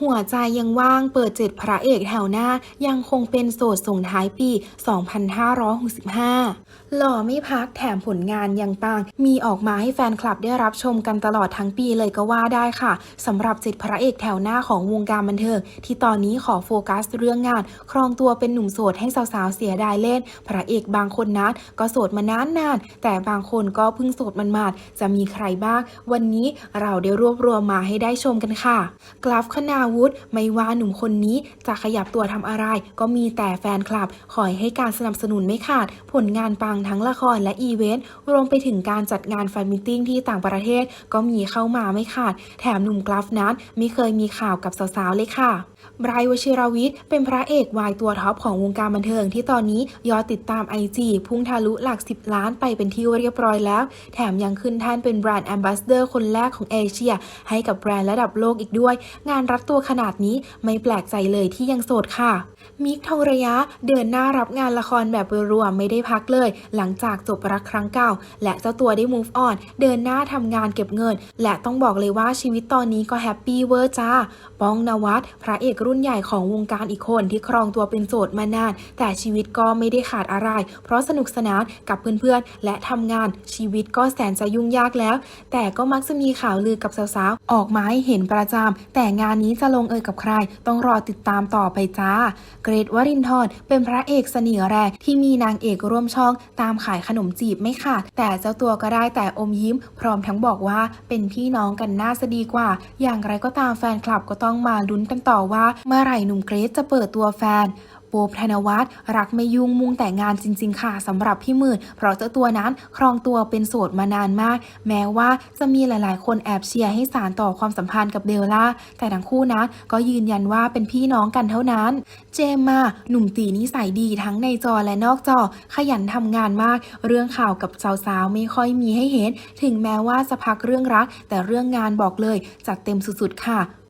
หัวใจยังว่างเปิดเจ็ดพระเอกแถวหน้ายังคงเป็นโสดส่งท้ายปี 2565 หล่อไม่พักแถมผลงานยังปัง มีออกมาให้แฟนคลับได้รับชมกันตลอดทั้งปีเลยก็ว่าได้ค่ะสำหรับเจ็ดพระเอกแถวหน้าของวงการบันเทิง ที่ตอนนี้ขอโฟกัสเรื่องงาน ครองตัวเป็นหนุ่มโสดให้สาวๆเสียดายเล่น พระเอกบางคนนั้นก็โสดมานานนานๆแต่บางคนก็เพิ่งโสดมันมาดจะมีใครบ้าง วันนี้เราได้รวบรวมมาให้ได้ชมกันค่ะ กราฟคณาวุฒิไม่ว่าหนุ่มคนนี้จะขยับตัวทำอะไร ก็มีแต่แฟนคลับคอยให้การสนับสนุนไม่ขาด ผลงานปังทั้งละครและอีเวนต์รวมไปถึงการจัดงานแฟนมิทติ้งที่ต่างประเทศ ก็มีเข้ามาไม่ขาด แถมหนุ่มกราฟนั้นไม่เคยมีข่าวกับสาวๆเลยค่ะไบรท์วชิรวิทย์เป็นพระเอกวายตัวท็อปของวงการบันเทิงที่ตอนนี้ยอดติดตาม IG พุ่งทะลุหลัก 10 ล้านไปเป็นที่เรียบร้อยแล้ว แถมยังขึ้นแท่านเป็นแบรนด์แอมบาสเดอร์คนแรกของเอเชีย ให้กับแบรนด์ระดับโลกอีกด้วย งานรัดตัวขนาดนี้ไม่แปลกใจเลยที่ยังโสดค่ะ มิกทองระยะเดินหน้ารับงานละครแบบรัวๆไม่ได้พักเลย หลังจากจบรักครั้งเก่า และเจ้าตัวได้ move on เดินหน้าทำงานเก็บเงิน และต้องบอกเลยว่าชีวิตตอนนี้ก็แฮปปี้เวอร์จ้าป้องนวัดพระเอกรุ่นใหญ่ของวงการอีกคนที่ครองตัวเป็นโสดมานาน แต่ชีวิตก็ไม่ได้ขาดอะไร เพราะสนุกสนานกับเพื่อนๆ และทำงานชีวิตก็แสนจะยุ่งยากแล้ว แต่ก็มักจะมีข่าวลือกับสาวๆ ออกมาให้เห็นประจำแต่งานนี้จะลงเอยกับใคร ต้องรอติดตามต่อไปจ้า เกรทวรินทร์เป็นพระเอกเสน่ห์แรงที่มีนางเอกร่วมช่องตามขายขนมจีบไม่ขาดแต่เจ้าตัวก็ได้แต่อมยิ้ม พร้อมทั้งบอกว่าเป็นพี่น้องกันน่าจะดีกว่า อย่างไรก็ตามแฟนคลับก็ต้องมาลุ้นกันต่อว่า เมื่อไหร่หนุ่มเกรทจะเปิดตัวแฟน ป๊บธนวัฒน์รักไม่ยุ่งมุ่งแต่งงานจริง ๆ ค่ะสำหรับพี่หมื่น เพราะเจ้าตัวนั้นครองตัวเป็นโสดมานานมาก แม้ว่าจะมีหลาย ๆ คนแอบเชียร์ให้สารต่อความสัมพันธ์กับเบลล่า แต่ทั้งคู่นะก็ยืนยันว่าเป็นพี่น้องกันเท่านั้น เจมมาหนุ่มตีนิสัยดีทั้งในจอและนอกจอ ขยันทำงานมาก เรื่องข่าวกับสาวๆไม่ค่อยมีให้เห็น ถึงแม้ว่าจะพักเรื่องรัก แต่เรื่องงานบอกเลยจัดเต็มสุด ๆ ค่ะ